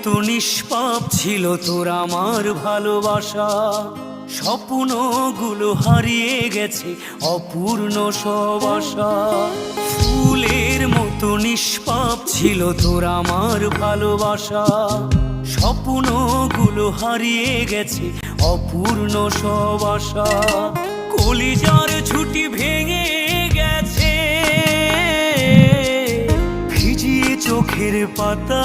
মতো নিষ্পাপ ছিল তোর আমার ভালোবাসা। স্বপ্নগুলো হারিয়ে গেছে, অপূর্ণ সব আশা। ফুলের মতো নিষ্পাপ ছিল তোর আমার ভালোবাসা। স্বপ্নগুলো হারিয়ে গেছে, অপূর্ণ সব আশা। কলিজার ছুটি ভেঙে গেছে। চোখের পাতা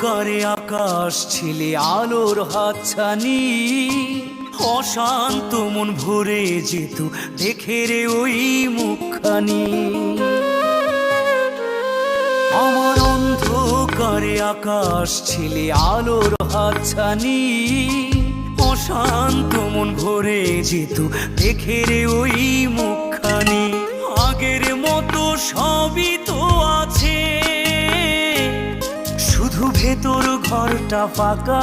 অন্ধকারে আকাশ ছিলে, আলোর হাতছানি। অশান্ত মন ভরে যেত দেখে রে ওই মুখখানি। আমার অন্ধকারে আকাশ ছিলে, আলোর হাতছানি। অশান্ত মন ভরে যেত দেখে রে ওই মুখখানি। আগের মতো সবই তো শুধু ভেতর ঘরটা ফাঁকা।